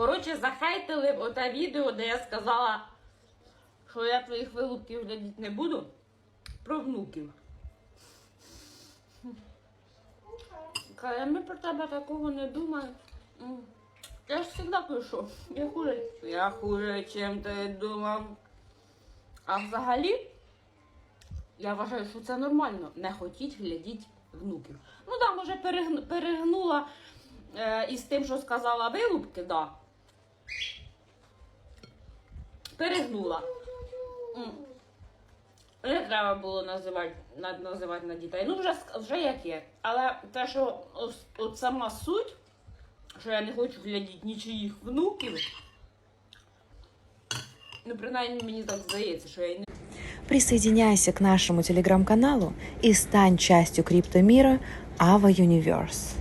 Коротше, захейтили оте відео, де я сказала, що я твоїх вилупків глядіти не буду. Про внуків. Каже, ми про тебе такого не думаємо. Я ж завжди пишу. Я хуже. Я хуже, чим ти думав. А взагалі, я вважаю, що це нормально. Не хотіть глядіть внуків. Ну так, да, може перегну- перегнула е, із тим, що сказала вилупки, да. Перегнула. Не треба було називати, на- називати на дітей. Ну, вже, вже як є. Але те, що от сама суть, що я не хочу глядіти нічиїх внуків. Ну, принаймні, мені так здається, що я не Присоединяйся к нашему телеграм-каналу и стань частью криптомира Ava Universe.